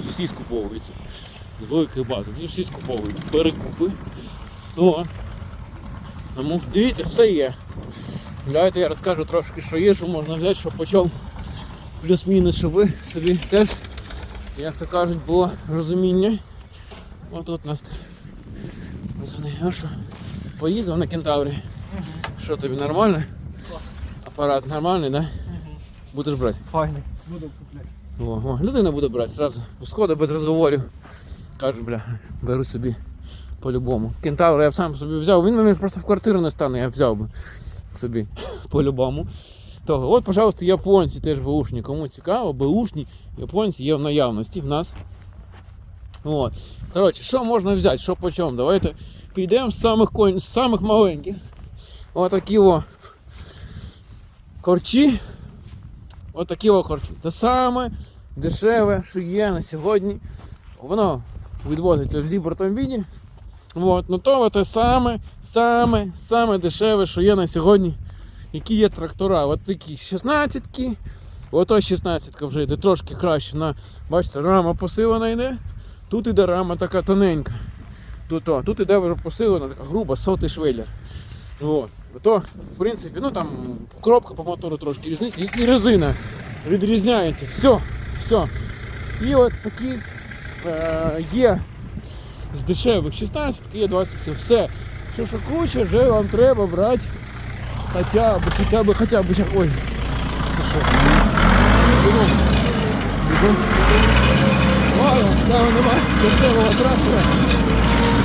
тут всі скуповуються. З великої бази, тут всі скуповують. Перекупи. О. Тому дивіться, все є. Давайте я розкажу трошки, що є, що можна взяти, що почав плюс-мінус, щоб ви собі теж, як то кажуть, було розуміння. Отут у нас пацани, а що? Поїздив на кентаврі. Що тобі нормально? Клас. Апарат нормальний, да? Будеш брати? Файний. Буду купляти. О, о, людина буде брати зразу. Сходу без розговорів. Каже, бля, беру собі по-любому. Кентавр я б сам собі взяв. Він мені просто в квартиру не стане, я взяв би собі по-любому. Того. От, пожалуйста, японці теж беушні. Кому цікаво, беушні японці є в наявності в нас. От. Коротше, що можна взяти, що по чому? Давайте підемо з самих, конь... з самих маленьких. Отакі о корчі. Отакі о корчі. Це саме дешеве, що є на сьогодні. Воно відвозиться в зібратому віді. От, ну то те саме, саме, саме дешеве, що є на сьогодні. Які є трактора. От такі 16-ки. Ото 16 вже йде трошки краще. На, бачите, рама посилена йде. Тут іде рама така тоненька. Тут, о, тут іде вже посилена, така груба, сотий швеллер. От. То, в принципі, ну там коробка по мотору трошки різниця, і, і резина відрізняється. Все, все. І от такі е, є з дешевих 16, є 27. Все. Що що куча, вже вам треба брати хоча б, хоча б, хоча б, ой. Це що? Бігом. Бігом. Ладно, цього немає дешевого трактора.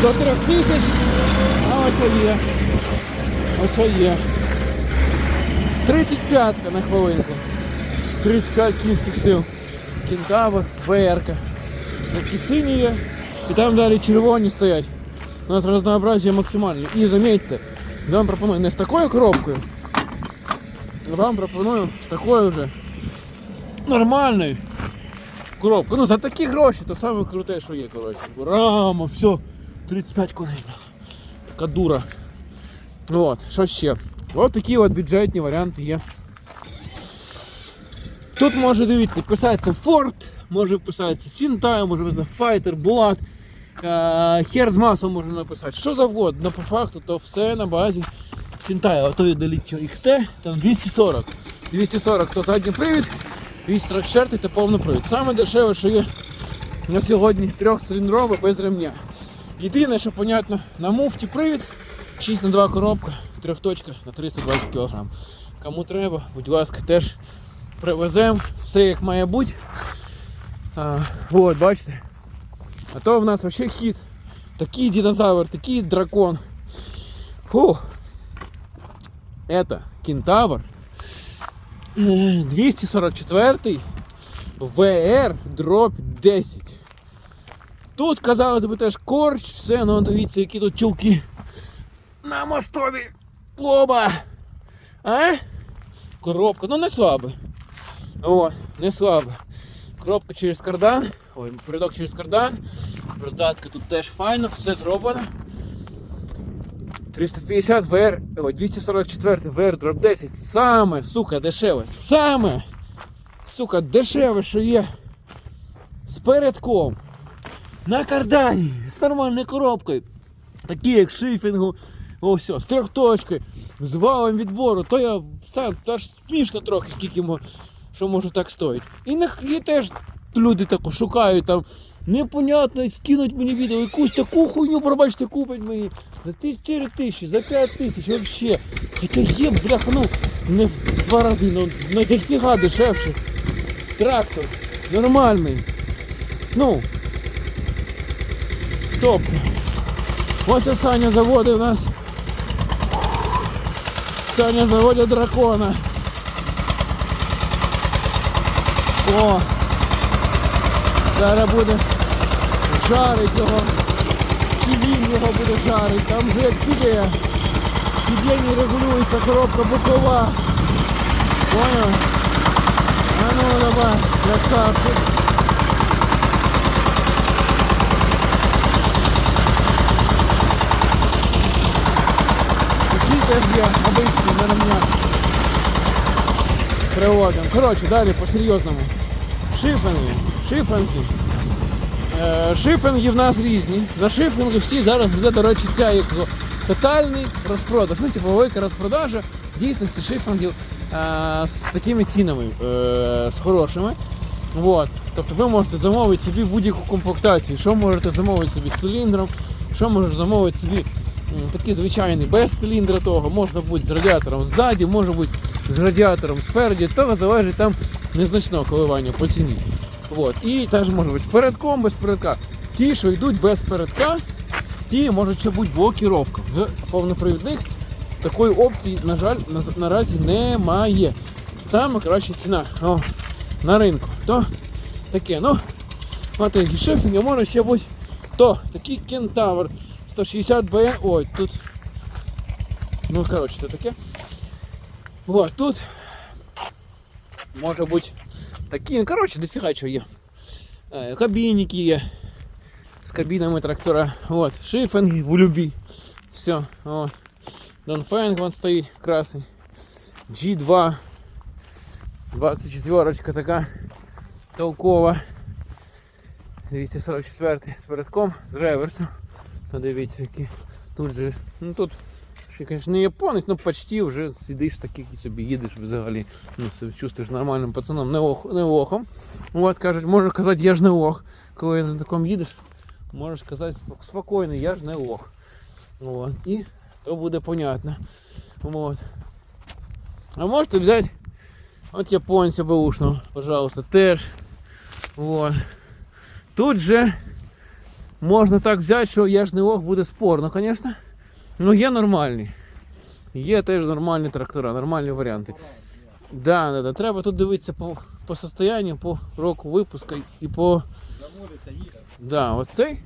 До трьох тисяч, а ось є. Ось є. 35 на хвилинку. 35 кінських сил. Кентавр, ВР. Такі сині є. І там далі червоні стоять. У нас разнообразие максимальне. І замітьте, я вам пропоную не з такою коробкою, а вам пропоную з такою вже нормальною коробкою. Ну за такі гроші, то саме круте, що є, коротше. Рама, все, 35 коней. бля. Така дура. От, що ще? От такі от бюджетні варіанти є. Тут може дивіться, писається Ford, може писатися Сінтай, може писатися Fighter, Булат, е, хер з масом можна написати. Що завгодно, но по факту то все на базі Сінтая. Ото є Delitio XT, там 240. 240 то задній привід, 244 то повний привід. Саме дешеве, що є на сьогодні трьохциліндрове без ремня. Єдине, що понятно, на муфті привід, 6 на 2 коробка, трьохточка на 320 кг. Кому треба, будь ласка, теж привеземо, все як має бути. А, от, бачите. А то в нас вообще хід. Такий динозавр, такий дракон. Фух. Это кентавр. Е, 244 VR дроп 10. Тут, казалось би, теж корч, все, ну дивіться, які тут чулки на мостові лоба. А? Коробка, ну не слабо. О, не слабо. Коробка через кардан. Ой, передок через кардан. Роздатки тут теж файно, все зроблено. 350 VR, ой, 244 VR Drop 10. Саме, сука, дешеве. Саме, сука, дешеве, що є. З передком. На кардані. З нормальною коробкою. Такі як шифінгу. О, все, з трьохточкою, з валом відбору, то я сам та ж смішно трохи, скільки мо, що може так стоїть. І, на, і теж люди тако шукають там. Непонятно, скинуть мені відео, якусь таку хуйню, пробачте, купить мені за 4 тисячі, за 5 тисяч, вообще. Хоча є, бляха, ну, не в два рази, ну, не дофіга дешевше. Трактор, нормальний. Ну, тобто, ось Саня заводить у нас. Саня заводить дракона. О! Зараз буде жарить його. Чи він його буде жарить. Там вже як піде. Сидіння регулюється, коробка бокова. Понял? А ну давай, красавчик. Такі теж є Ремнях. Приводимо. Коротше, далі по-серйозному. Шифанги. Шифанги. Е, Шифінги в нас різні. На шифінги всі зараз йде, до речі, ця як тотальний розпродаж. Ну, типу, велика розпродажа дійсності шифінгів е, з такими цінами, е, з хорошими. Вот. Тобто ви можете замовити собі будь-яку комплектацію. Що можете замовити собі з циліндром, що можете замовити собі такий звичайний без циліндра того, можна бути з радіатором ззаді, може бути з радіатором спереді, того залежить там незначного коливання по ціні. Вот. І теж може бути з передком, без передка. Ті, що йдуть без передка, ті можуть ще бути блокіровка. В повнопривідних такої опції, на жаль, на- наразі немає. Саме краща ціна о, на ринку. То таке, ну, от такі шифінги, може ще бути то, такий кентавр 160 б Ой, тут. Ну, коротше, це таке. Вот, тут може бути такі, ну, коротше, дофіга чого є. Е, Кабінники є. З кабінами трактора. Вот, шифінги в любі. Все, вот. Донфенг вон стоїть красний. G2. 24 така толкова. 244 з передком, з реверсом. Та дивіться, які тут же. Ну тут ще, звісно, не японець, ну почти вже сидиш такий собі їдеш взагалі. Ну, себе чувствуєш нормальним пацаном, не, ох, не лохом. От кажуть, можна казати, я ж не лох. Коли на такому їдеш, можеш сказати спок- спокійно, я ж не лох. От. І то буде понятно. Вот. А можете взяти от японця бэушного, пожалуйста, теж. Вот. Тут же можна так взяти, що я ж не лох буде спорно, звісно. Ну є нормальні. Є теж нормальні трактора, нормальні варіанти. Да, да, да. Треба тут дивитися по, по состоянню, по року випуску і по. Заводиться, їде. Да, оцей.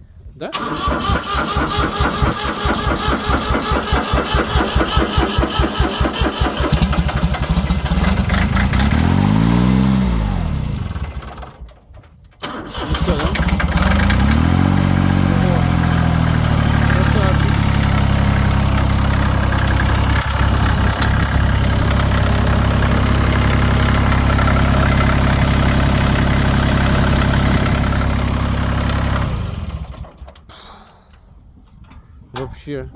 Вообще.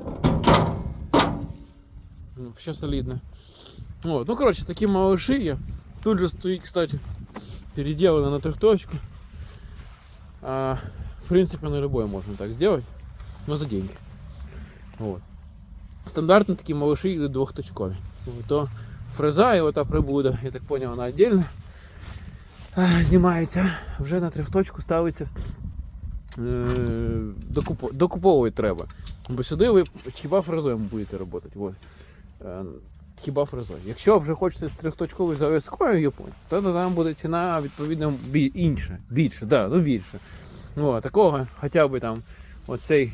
Ну, Вообще солидно. Вот. Ну, короче, такие малыши я. Тут же стоит, кстати, переделано на трехточку. А, в принципе, на любое можно так сделать, но за деньги. Вот. Стандартно такі малыши йдуть двохточкові. То фреза і ота прибуда, я так понял, вона віддільно а, знімається. Вже на трьохточку ставиться. Е, докупо- докуповувати треба. Бо сюди ви хіба фрезою будете працювати. Вот. Е, Хіба фрезою. Якщо вже хочете з трьохточковою зав'язкою японців, то, то там буде ціна відповідно інша, більше, да, ну більше. Ну, а такого хоча б там оцей.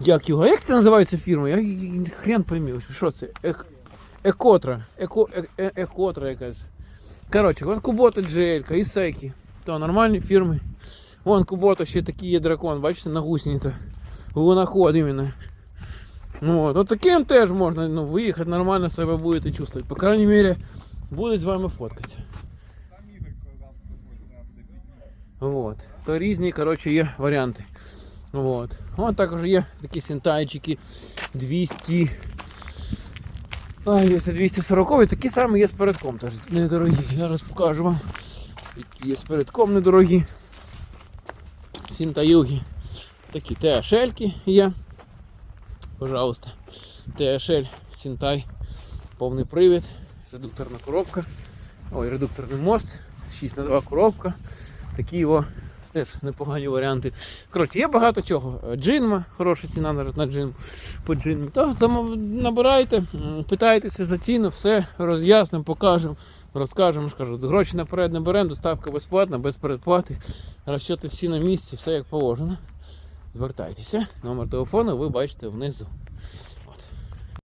Як його? Як це називається фірма? Я хрен поймів, що це? Ек... Екотра. Еко... Е... Е... Екотра якась. Коротше, вон Кубота Джелька, Ісекі. То нормальні фірми. Вон Кубота ще такий є дракон, бачите, на гусениці. Луноход іменно. Ну, от, от таким теж можна ну, виїхати, нормально себе будете чувствувати. По крайней мере, будуть з вами фоткатися. Там Ігор казав, що треба буде підняти. Вот. То різні, коротше, є варіанти. Вот. От також є такі синтайчики 200. Ай, є 240 такі самі є з передком теж недорогі. Зараз покажу вам. Які є з передком недорогі. Синтаюги. Такі THL є. Пожалуйста. THL Синтай. Повний привід. Редукторна коробка. Ой, редукторний мост. 6 на 2 коробка. Такі його теж непогані варіанти. Коротше, є багато чого. Джинма, хороша ціна на, джин по джинмі. То набирайте, питайтеся за ціну, все роз'яснимо, покажемо, розкажемо. кажу, гроші наперед не беремо, доставка безплатна, без передплати. Розчоти всі на місці, все як положено. Звертайтеся. Номер телефону ви бачите внизу.